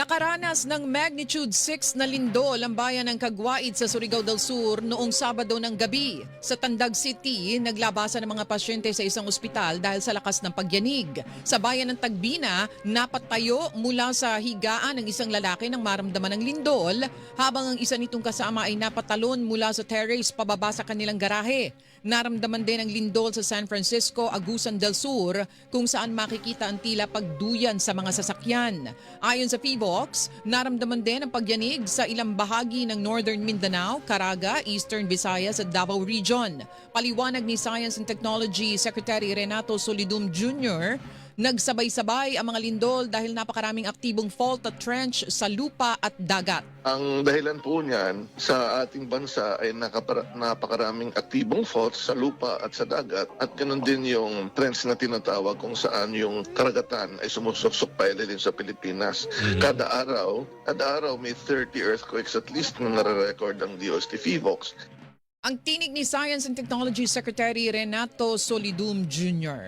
Nakaranas ng magnitude 6 na lindol ang bayan ng Kagwaid sa Surigao del Sur noong Sabado ng gabi. Sa Tandag City, naglabasan ng mga pasyente sa isang ospital dahil sa lakas ng pagyanig. Sa bayan ng Tagbina, napatayo mula sa higaan ng isang lalaki nang maramdaman ng lindol habang ang isa nitong kasama ay napatalon mula sa terrace pababa sa kanilang garahe. Naramdaman din ang lindol sa San Francisco, Agusan del Sur kung saan makikita ang tila pagduyan sa mga sasakyan. Ayon sa PBOX, naramdaman din ang pagyanig sa ilang bahagi ng Northern Mindanao, Caraga, Eastern Visayas at Davao Region. Paliwanag ni Science and Technology Secretary Renato Solidum Jr., Nagsabay-sabay ang mga lindol dahil napakaraming aktibong fault at trench sa lupa at dagat. Ang dahilan po niyan sa ating bansa ay nakapara- napakaraming aktibong faults sa lupa at sa dagat at ganoon din yung trends na tinatawag kung saan yung karagatan ay sumusuksok pa ilalim sa Pilipinas. Kada araw, kada araw may 30 earthquakes at least na nare-record ang DOST FIVOX. Ang tinig ni Science and Technology Secretary Renato Solidum Jr.